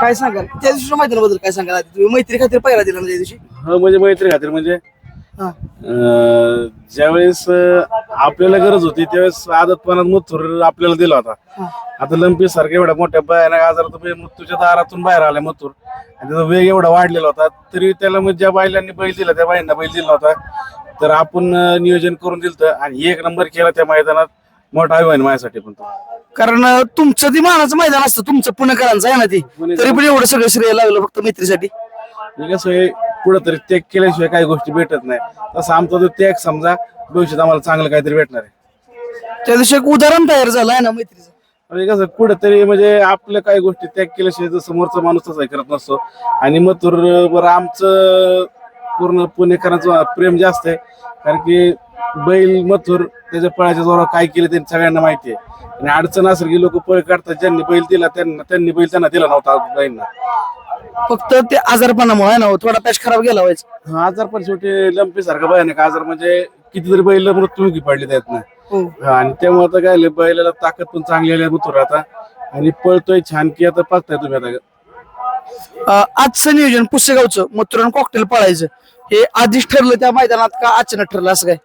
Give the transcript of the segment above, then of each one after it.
काय सांगाल? त्या दिवशी मैदानाबद्दल काय सांगाल आधी? तुम्ही मैत्री खातीर पहिला दिला ना त्या दिवशी? हा म्हणजे मैत्री खातीर म्हणजे? हा. अं, ज्यावेळेस अं, आपल्याला गरज होती त्यावेळेस आदतपणात मथुर आपल्याला दिला होता. आता लंपी सारख्या एवढ्या मोठ्या भयानक आजार तुम्ही मृत्यूच्या दारातून बाहेर आलाय मथुर. आणि त्याचा वेग एवढा वाढलेला होता तरी त्याला मग ज्या बैलांनी बैल दिला त्या बाईंना बैल दिला होता. तर आपण अं, नियोजन करून दिलं आणि एक नंबर केला त्या मैदानात. मोठा अभिमान माझ्यासाठी पण तो. कारण अं, तुमचं ती मानाचं मैदान असतं. तुमचं पुणेकरांचं आहे ना ते. तरी पण एवढं सगळं श्रेय लागलं फक्त मैत्रीसाठी. कसं आहे पुढे तरी त्याग केल्याशिवाय काही गोष्टी भेटत नाही. तसं आमचा तो त्याग समजा भविष्यात आम्हाला चांगलं काहीतरी भेटणार आहे. त्या दिवशी एक उदाहरण तयार झालं आहे ना मैत्रीचं. म्हणजे कसं कुठेतरी म्हणजे आपल्या काही गोष्टी त्याग केल्याशिवाय जर समोरचा माणूस तसा करत नसतो. आणि मथुर आमचं पूर्ण पुणेकरांचं प्रेम जास्त आहे. कारण की बैल मथुर त्याच्या पळाच्या जोरावर काय केलं त्यांनी सगळ्यांना माहिती आहे. आणि अडचण असेल की लोक पळ काढतात ज्यांनी बैल दिला त्यांना त्यांनी बैल त्यांना दिला नव्हता बाईंना फक्त ते आजारपणामुळे ना हो, थोडा पॅच खराब गेला व्हायचा. हा आजार पण शेवटी लंपी सारखा भयानक आजार म्हणजे कितीतरी बैल मृत्युमुखी पडले त्यात ना हो आणि त्यामुळे आता काय बैलाला ताकद पण चांगली आली मथुर आता. आणि पळतोय छान की आता पाहताय तुम्ही आता. अं, आजचं नियोजन पुसेगावचं मथुरान कॉकटेल पळायचं. हे आधीच ठरलं त्या मैदानात का अचानक ठरलं असं काय?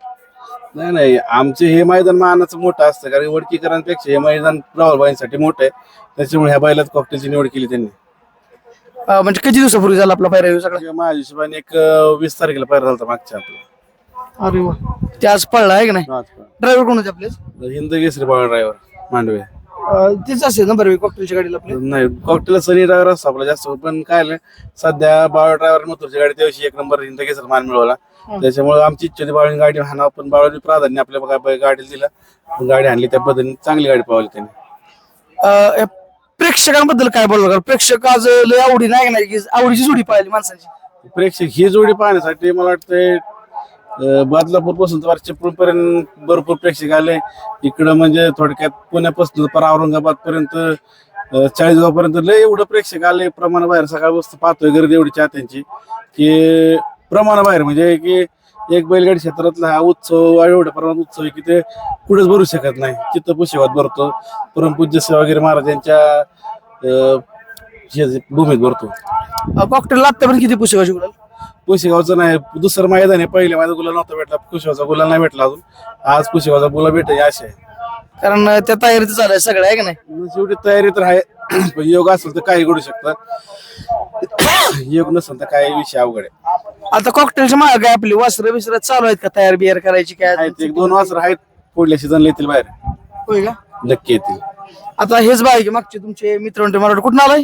नाही नाही आमचे हे मैदान मानाचं मोठं असतं कारण वडकीकरांपेक्षा हे मैदान राहुलबाईंसाठी मोठं आहे. त्याच्यामुळे ह्या बैलात कॉकटेलची निवड केली त्यांनी. अं, म्हणजे किती दिवसापूर्वी झाला आपला पायरा सगळा? माझ्या हिशोबाने एक अं, वीस तारखेला पाहिजे झाला मागच्या आपला अरे वा. ते आज पळला आहे का नाही? ड्रायव्हर कोण होते आपले? हिंद केसरी बाळ ड्रायव्हर मांडवे. अं, तेच असेल ना बरं कॉकटेलच्या गाडीला आपल्या नाही कॉकटेल सनी ड्रायव्हर असतो आपला जास्त पण काय झालं, सध्या बाळ ड्रायव्हर मथुरची गाडी त्याविषयी एक नंबर हिंद केसर मान मिळवला. त्याच्यामुळे आमची इच्छा होती बाळून गाडी हाणा पण बाळूने प्राधान्य आपल्या गाडीला दिलं. गाडी आणली त्या पद्धतीने चांगली गाडी पावली त्यांनी. प्रेक्षकांबद्दल काय बोललो कारण प्रेक्षक आज लय आवडी नाही नाही की आवडीची जोडी पाहिली माणसाची. प्रेक्षक ही जोडी पाहण्यासाठी मला वाटतंय बदलापूरपासून तर चिपळूणपर्यंत भरपूर प्रेक्षक आले. इकडं म्हणजे थोडक्यात पुण्यापासून पर औरंगाबाद पर्यंत चाळीसगाव पर्यंत लय एवढं प्रेक्षक आले. प्रमाणाबाहेर सकाळ वस्तू पाहतोय गर्दी एवढी चाहत्यांची की प्रमाणाबाहेर म्हणजे की एक बैलगाडी क्षेत्रातला हा उत्सव एवढ्या प्रमाणात उत्सव आहे की ते कुठेच भरू शकत नाही. चित्त पुशेवात भरतो. परमपूज्य सेवागिरी महाराज यांच्या अं, हे भूमीत भरतो. कॉकटेल आत्तापर्यंत किती पुस्तकाची गुलाल? पुशेगावचं नाही दुसरं मैदान आहे. पहिले माझा गुलाल नव्हता भेटला. कुशेगावचा गुलाल नाही भेटला अजून. आज कुशेगावचा गुलाल भेटेल आशा आहे. कारण अं, त्या तयारीत चालू सगळं आहे का नाही? शेवटी तयारी तर आहे. पण योग असेल तर काही घडू शकतं योग नसेल तर काही विषय अवघड आहे. आता कॉकटेलच्या मागे काय आपली वासरं बिसरं चालू आहेत का? तयार बियार करायची काय? आहेत एक दोन वासर आहेत. पुढल्या सीझनला येतील बाहेर. होय का? नक्की येतील. आता हेच बाय की मागचे तुमचे मित्र वाटतं कुठून आलाय?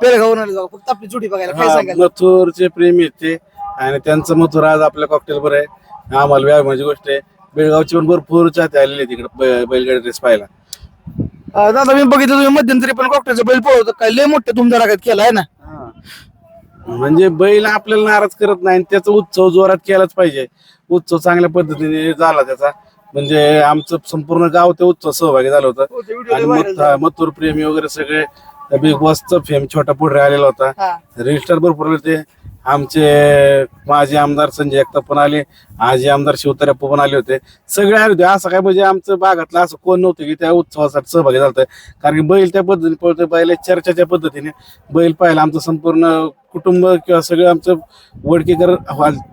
बेळगावून आले जाऊ. फक्त आपली जोडी बघायला काय हा, सांगाल? मथुरचे प्रेमी आहेत ते. आणि त्यांचं मथुर आज आपल्या कॉकटेल बरं आहे. आम्हाला व्यायामाची गोष्ट आहे. बेळगावची पण भरपूर चाहते आलेले तिकडे बैलगाडी रेस पाहायला. अं, दादा मी बघितलं तुम्ही मध्यंतरी पण कॉकटेलचा बैल पळवतो. काय लय मोठे धुमधडाक्यात केला आहे ना म्हणजे बैल आपल्याला नाराज करत नाही आणि त्याचा उत्सव जोरात केलाच पाहिजे. उत्सव चांगल्या पद्धतीने झाला त्याचा. म्हणजे आमचं संपूर्ण गाव त्या उत्सव सहभागी झालं हो, होतं आणि मथ- मथुर प्रेमी वगैरे सगळे बिग बॉसचा फेम छोटा पुढे आलेला होता. हा. रजिस्टर भरपूर आले होते. आमचे माजी आमदार संजय जगताप पण आले आजी आमदार शिवतारेप्पा पण आले होते. सगळे आले होते. असं काय म्हणजे आमचं भागातलं असं कोण नव्हतं की त्या उत्सवासाठी सहभागी झालं कारण की बैल त्या पद्धतीने पळतोय बैल चर्चाच्या पद्धतीने. बैल पाहिला आमचं संपूर्ण कुटुंब किंवा सगळं आमचं वडकेकर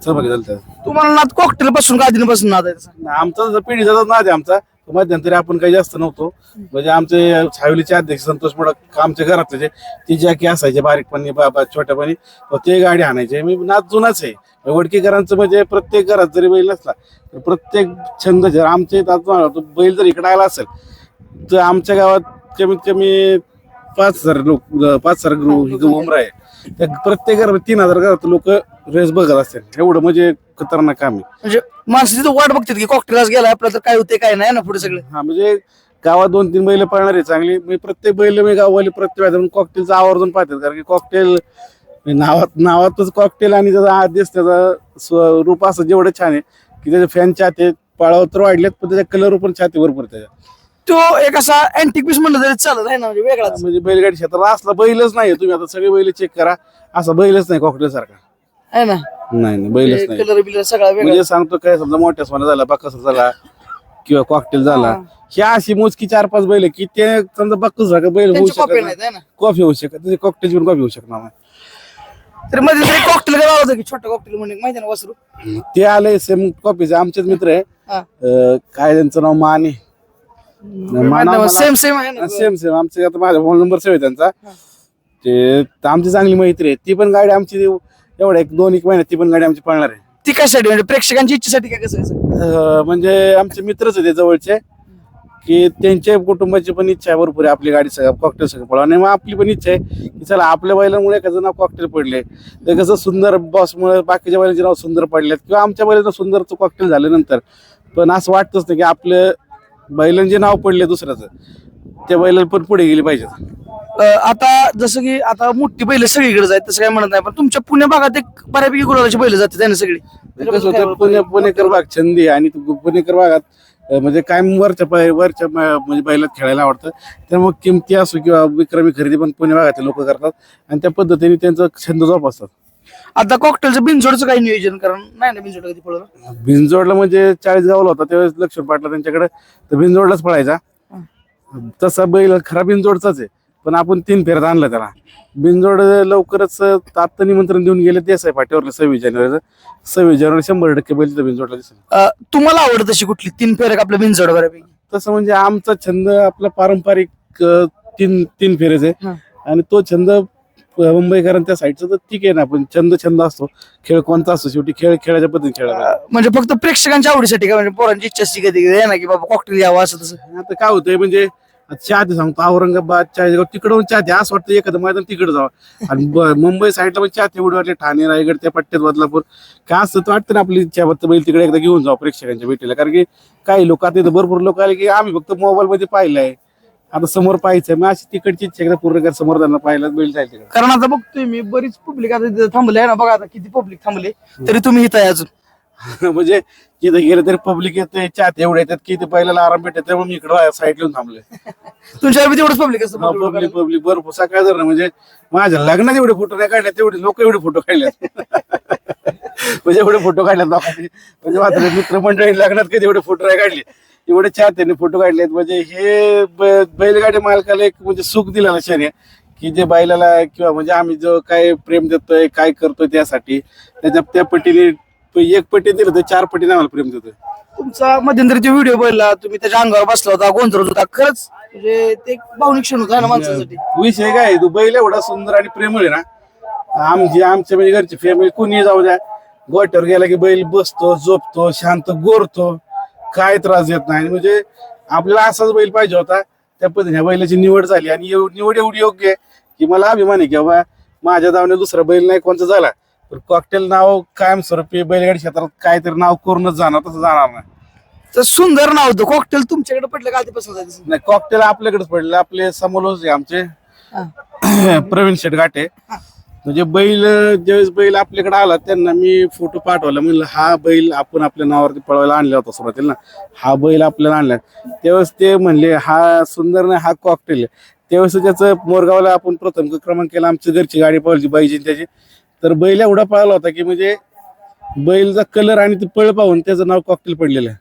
सहभागी झालं तुम्हाला नाद कॉकटेल पासून का आधीपासून नाद आहे? आमचा पिढीचा नाद आहे आमचा. मध्यंतरी आपण काही जास्त नव्हतो. म्हणजे आमचे छावलीचे अध्यक्ष संतोष मोडक आमच्या घरातले जे ती जॅकी असायचे बारीकपणी बाबा छोट्यापणी ते गाडी आणायचे. मी नाद जुनाच आहे. वडकीकरांचं म्हणजे प्रत्येक घरात जरी बैल नसला तर प्रत्येक छंद जर तो बैल जर इकडे आला असेल तर आमच्या गावात कमीत कमी पाच हजार लोक पाच हजार उमरा आहे. त्या प्रत्येक घरात तीन हजार घरात लोक रेस बघत असतात एवढं म्हणजे खतरनाक काम आहे म्हणजे माणसं तिथं वाट बघतात की कॉकटेल आज गेला आपलं तर काय होते काय नाही ना पुढे सगळं. हा म्हणजे गावात दोन तीन बैल पळणार आहे चांगली. मी प्रत्येक बैल मी गाववाली प्रत्येक वेळेला कॉकटेलचं आवर्जून पाहतात. कारण की कॉकटेल नावात नावातच कॉकटेल आणि त्याचा आदेश त्याचा स्वरूप असं जेवढं छान आहे की त्याचे फॅन चाहते पळाव तर वाढलेत पण त्याच्या कलर पण छाती भरपूर त्याच्या. तो एक असा अँटिक पीस म्हणलं तरी चालत आहे ना म्हणजे वेगळाच. म्हणजे बैलगाडी क्षेत्रात असला बैलच नाही तुम्ही आता सगळे बैल चेक करा असा बैलच नाही कॉकटेल सारखा. आहे ना? नाही नाही बैलच नाही. कलर बिलर सगळा वेगळा. म्हणजे सांगतो काय समजा मोठ्या सोना झाला बाकस झाला किंवा कॉकटेल झाला हा. अशी मोजकी चार पाच बैल की ते समजा बघतोच का बैल होऊ त्यांची शकत ना? कॉफी होऊ शकत कॉकटेल पण कॉफी होऊ शकणार नाही. तर मध्ये तरी कॉकटेल होतं की छोटं कॉकटेल म्हणजे माहिती ना वासरू. ते आले सेम कॉफीचे आमचेच मित्र आहे. हा. अं, काय त्यांचं नाव? माने. माना- सेम सेम आहे ना. सेम सेम आमचे आता माझा फोन नंबर सेव आहे त्यांचा. ते आमची चांगली मैत्री आहे. ती पण गाडी आमची एवढ्या एक दोन एक महिन्यात ती पण गाडी आमची पळणार आहे. ती कशासाठी? म्हणजे प्रेक्षकांची इच्छेसाठी काय कसं अं, म्हणजे आमचे मित्रच होते जवळचे की त्यांच्या कुटुंबाची पण इच्छा आहे भरपूर आहे आपली गाडी सगळं कॉकटेल सगळं पळवा. आणि मग आपली पण इच्छा आहे की चला आपल्या बैलांमुळे एखादं नाव कॉकटेल पडले. तर कसं सुंदर बॉसमुळे बाकीच्या बैलांचे नाव सुंदर पडलेत किंवा आमच्या बैलाचं सुंदरचं कॉकटेल झाल्यानंतर. पण असं वाटतच नाही की आपलं बैलांचे नाव पडले दुसऱ्याचं त्या बैलाला पण पुढे गेली पाहिजेत आता जसं की आता मोठी बैल सगळीकडे आहेत तसं काय म्हणत नाही पण तुमच्या पुणे भागात एक बऱ्यापैकी गुलाबाची बैल जाते त्याने सगळी? कसं होतं पुणे पुणेकर भाग छंदी आणि पुणेकर भागात म्हणजे कायम वरच्या पाय वरच्या म- म्हणजे बैलात खेळायला आवडतं त्यामुळे किमती असो किंवा विक्रमी खरेदी पण पुणे भागातील लोक करतात आणि त्या पद्धतीने त्यांचं छंद जोपासतात. आता कॉकटेलचं बिनजोडचं काही नियोजन कारण? नाही ना बिनजोड कधी पळवलं? भिंजोडला म्हणजे चाळीस गावला होता त्यावेळेस लक्ष्मण पाटला त्यांच्याकडे तर भिंजोडलाच पळायचा. तसा बैल खरा बिनजोडचाच आहे. पण आपण तीन फेऱ्यात आणला त्याला. बिनजोड लवकरच आता निमंत्रण देऊन गेले देसाई पाठीवर सव्वीस जानेवारीचं. सव्वीस जानेवारी शंभर टक्के बैल तिथं बिनजोडला दिसेल. अं, तुम्हाला आवडत अशी कुठली? तीन फेरक आपल्या बिनजोड बऱ्यापैकी. तसं म्हणजे आमचा छंद आपला पारंपरिक अ, तीन तीन फेरेच हा. आहे आणि तो छंद अ, मुंबईकरांच्या त्या साईडचा तर ठीक आहे ना पण छंद छंद असतो. खेळ कोणता असतो शेवटी? खेळ खेळाच्या पद्धतीने खेळायला अं, म्हणजे फक्त प्रेक्षकांच्या आवडीसाठी का? म्हणजे पोरांची इच्छा असते कधी ना की बाबा कॉकटेल यावं असं तसं. आता काय होतंय म्हणजे चहाते सांगतो औरंगाबाद चाळीसगाव तिकडून चहाते असं वाटतं एखादं मैदान तिकडे जावं. आणि ब- मुंबई साईडला पण चहाते उडी वाटली ठाणे रायगड त्या पट्ट्यात बदलापूर. काय असतं तर वाटतं ना आपली चहाबत्त बैल तिकडे एकदा घेऊन जाऊ प्रेक्षकांच्या भेटीला. कारण की काही लोक आता इथं भरपूर लोक आले की आम्ही फक्त मोबाईल मध्ये पाहिलंय आता समोर पाहायचंय मग अशी तिकडची इच्छा एकदा पूर्ण कर समोर त्यांना पाहिलं बैल जाईल तिकडे. कारण आता बघतोय मी बरीच पब्लिक आता थांबले ना. बघा आता किती पब्लिक थांबले. तरी तुम्ही इथं आहे अजून. म्हणजे तिथे गेलं तरी पब्लिक येते चात एवढे येतात की ते पहिल्याला आराम भेटत त्यामुळे मी इकडे साईड लिहून थांबले तुमच्यावर बी तेवढंच पब्लिक असतं पब्लिक पब्लिक भरपूर सकाळ जर म्हणजे माझ्या लग्नात एवढे फोटो नाही काढले तेवढे लोक एवढे फोटो काढले म्हणजे एवढे फोटो काढले लोकांनी म्हणजे मात्र मित्रमंडळी लग्नात कधी एवढे फोटो नाही काढले. एवढे चार त्यांनी फोटो काढलेत. म्हणजे हे बैलगाडी मालकाला एक म्हणजे सुख दिलं ना शनी की जे बैलाला किंवा म्हणजे आम्ही जो काय प्रेम देतोय काय करतोय त्यासाठी त्याच्या त्या पटीने एक पटी दिलं तर चार पटीने आम्हाला प्रेम देतोय. तुमचा मध्यंतरी व्हिडिओ बघला तुम्ही त्याच्या अंगावर बसला होता गोंधळत होता. खरंच म्हणजे ते एक भावनिक क्षण होता ना माणसासाठी. विषय काय आहे, तो बैल एवढा सुंदर आणि प्रेमळ आहे ना आमची आमच्या म्हणजे घरची फॅमिली कोणी जाऊ द्या गोट्यावर गेला की बैल बसतो झोपतो शांत गोरतो काय त्रास देत नाही. आणि म्हणजे आपल्याला असाच बैल पाहिजे होता त्या पद्धतीने बैलाची निवड झाली. आणि एव- निवड एवढी योग्य आहे की मला अभिमान आहे की बाबा माझ्या धावण्यात दुसरा बैल नाही कोणता झाला. पण कॉकटेल नाव कायमस्वरूपी बैलगाडी क्षेत्रात काहीतरी नाव करूनच जाणार तसं जाणार नाही. तर सुंदर नाव होतं. कॉकटेल तुमच्याकडे पडलं का आधीपासून? नाही कॉकटेल आपल्याकडेच पडलं. आपले समोरच आहे आमचे. प्रवीण शेट घाटे. म्हणजे बैल ज्यावेळेस बैल आपल्याकडे आला त्यांना मी फोटो पाठवला. म्हणलं हा बैल आपण आपल्या नावावरती पळवायला आणला होता सुरुवातीला. ना हा बैल आपल्याला आणला. त्यावेळेस ते म्हणले हा सुंदर नाही हा कॉकटेल आहे. त्यावेळेस त्याचं मोरगावला आपण प्रथम क्रमांक केला. आमची घरची गाडी पळली बाईची त्याची. तर बैल एवढा पळाला होता की म्हणजे बैलचा कलर आणि ते पळ पाहून त्याचं नाव कॉकटेल पडलेलं आहे.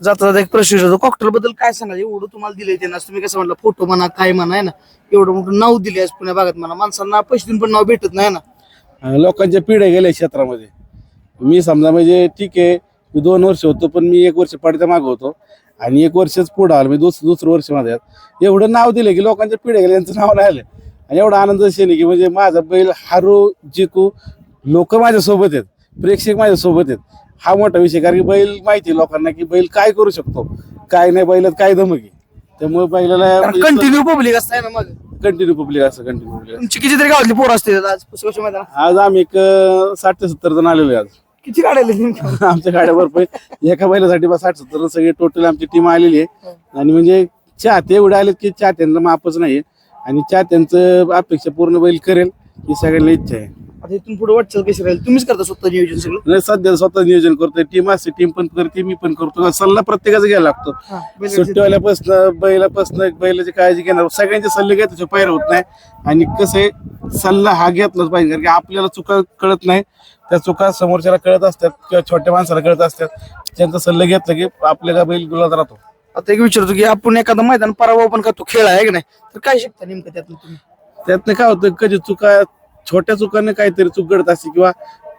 जाता जाता एक प्रश्न होतो कॉकटेल बद्दल काय सांगा एवढं तुम्हाला दिलंय त्यांना तुम्ही कसं म्हणलं फोटो म्हणा काय म्हणा आहे ना? एवढं मोठं नाव दिले आज पुण्या भागात म्हणा. माणसांना पैसे देऊन पण नाव भेटत नाही ना? अं, लोकांच्या पिढ्या गेल्या क्षेत्रामध्ये. मी समजा म्हणजे ठीक आहे मी दोन वर्ष होतो पण मी एक वर्ष पडत्या मागं होतो. आणि एक वर्षच पुढं आलो मी दुसरं दुसरं वर्ष माझ्यात एवढं नाव दिलं की लोकांच्या पिढ्या गेल्या यांचं नाव नाही आलं. आणि एवढा आनंद शेने की म्हणजे माझा बैल हारू जिकू लोक माझ्या सोबत आहेत प्रेक्षक माझ्या सोबत आहेत. हा मोठा विषय कारण की बैल माहिती आहे लोकांना की बैल काय करू शकतो? काय नाही बैलात काय धमकी त्यामुळे बैलाला कंटिन्यू पब्लिक असताय ना मग. कंटिन्यू पब्लिक असं कंटिन्यू पब्लिक तुमची कितीतरी गावातली पोरं असते आज? आज आम्ही एक अं, साठ ते सत्तर जण आलेलो आहे आज. किती नेमकं? आमच्या गाड्या भरपूर एका बैलासाठी बा साठ सत्तर सगळी टोटल आमची टीम आलेली आहे. आणि म्हणजे चाहते एवढे आलेत की चाहत्यांना मापच नाही आणि चाहत्यांचं अपेक्षा पूर्ण बैल करेल ही सगळ्यांना इच्छा आहे. आता इथून पुढे वाटचाल कशी राहील? तुम्हीच करता स्वतः नियोजन सगळं? नाही सध्या स्वतः नियोजन करतोय. टीम असते टीम पण करते मी पण करतो. सल्ला प्रत्येकाचा घ्यायला लागतो. सुट्टीवाल्यापासनं बैलापासनं बैलाची काळजी घेणार. सगळ्यांचे सल्ले घ्यायचे पैर होत नाही. आणि कसं आहे सल्ला हा घेतलाच पाहिजे. कारण की आपल्याला चुका कळत नाही. त्या चुका समोरच्याला कळत असतात किंवा छोट्या माणसाला कळत असतात. त्यांचा सल्ला घेतला की आपल्या का बैल गुलात राहतो. आता एक विचारतो की आपण एखादं मैदान पराभव पण का तो खेळ आहे की नाही? तर काय शिकता नेमकं त्यातून तुम्ही? त्यातनं काय होतं कधी चुका छोट्या चुकाने काहीतरी चूक घडत असते किंवा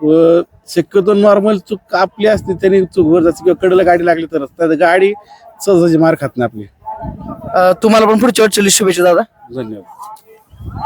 अं, शक्यतो नॉर्मल चूक आपली असते त्यांनी चूक घडत असते किंवा कडेला गाडी लागली तरच तर गाडी सहजाची मार खात नाही आपली. अं, तुम्हाला पण पुढच्या वर्षाची शुभेच्छा दादा. धन्यवाद.